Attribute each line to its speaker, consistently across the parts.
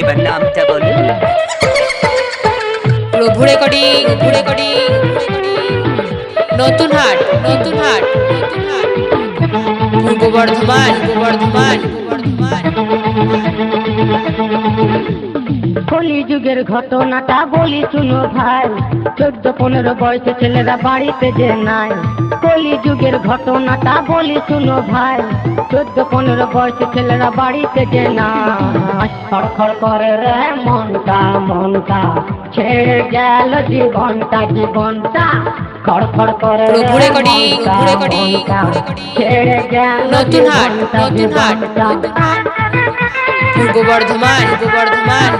Speaker 1: এবার নামটা বলো।
Speaker 2: প্রভু রেকর্ডিং প্রভু রেকর্ডিং, নতুন হাট নতুন হাট নতুন হাট পূর্ব বর্ধমান পূর্ব বর্ধমান পূর্ব বর্ধমান।
Speaker 3: কলি যুগের ঘটনাটা বলি শুনো ভাই। চোদ্দ পনেরো বয়সে ছেলেরা বাড়িতে যে নাই। কলি যুগের ঘটনাটা বলি শুনো ভাই। চোদ্দ পনেরো বয়সে ছেলেরা বাড়িতে যে নাই। খড়খড় করে রে মনটা মনটা ছেড়ে গেল জীবনটা জীবনটা। খড়খড় করে রে
Speaker 2: প্রভু রেকর্ডিং,
Speaker 3: মনটা,
Speaker 2: প্রভু রেকর্ডিং,
Speaker 3: মনটা,
Speaker 2: প্রভু রেকর্ডিং।
Speaker 3: ছেড়ে গেল
Speaker 2: নতুন হাট, নতুন হাট, পূর্ব বর্ধমান পূর্ব বর্ধমান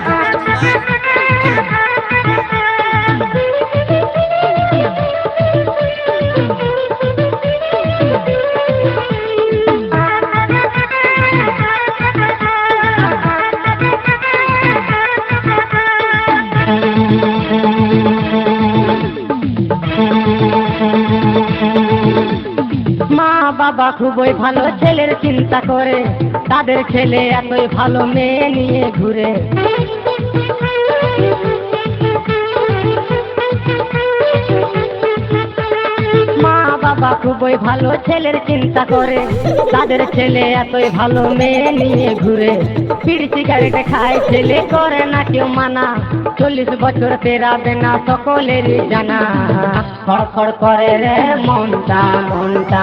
Speaker 3: বাবা খুবই ভালো ছেলের চিন্তা করে। তাদের ছেলে এতই ভালো মেয়ে নিয়ে ঘুরে। বাবা খুবই ভালো ছেলের চিন্তা করে। তাদের ছেলে এতই ভালো মেয়ে নিয়ে ঘুরে। পিড় সিগারেট খায়, ছেলে করে না, কেউ মানা। চল্লিশ বছর পেরাবে না সকলেরই জানা। খড়খড় করে রে মনটা মনটা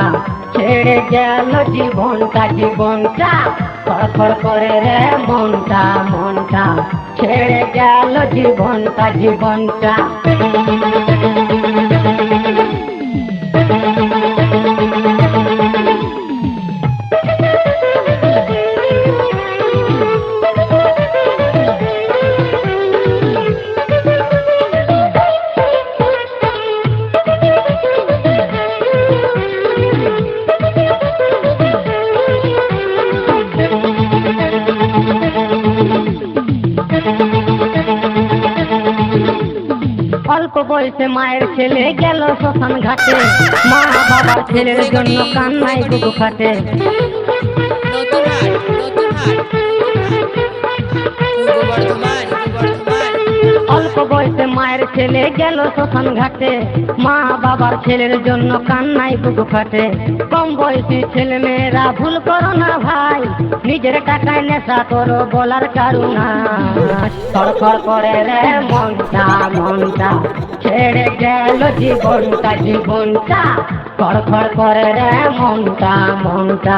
Speaker 3: ছেড়ে গেল জীবনটা জীবনটা। খড়খড় করে রে মনটা মনটা ছেড়ে গেল জীবনটা জীবনটা। বয়সে মায়ের ছেলে। গেল শ্মশান ঘাটে। মা বাবার ছেলের জন্য কান্নায় বুকু খাটে অল্প বয়সে মায়ের ছেলে গেল শ্মশান ঘাটে। মা বাবার ছেলের জন্য কান্নায় বুকু ফাটে। কম বয়সী ছেলে মেয়েরা ভুল করো না ভাই। নিজের টাকায় নেশা করো, বলার কারুনা সরকার করে রে মনটা মনটা ছেড়ে গেল জীবনটা জীবনটা। খড়খড় করে রে মনটা মনটা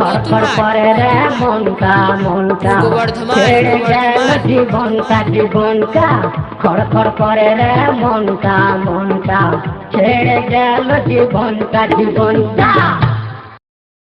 Speaker 2: হাট।
Speaker 3: করে রে
Speaker 2: পূর্ব বর্ধমান,
Speaker 3: ছেড়ে
Speaker 2: পূর্ব
Speaker 3: জীবনটা জীবনটা। খড়খড় করে রে ছেড়ে গেল জীবনটা জীবনটা।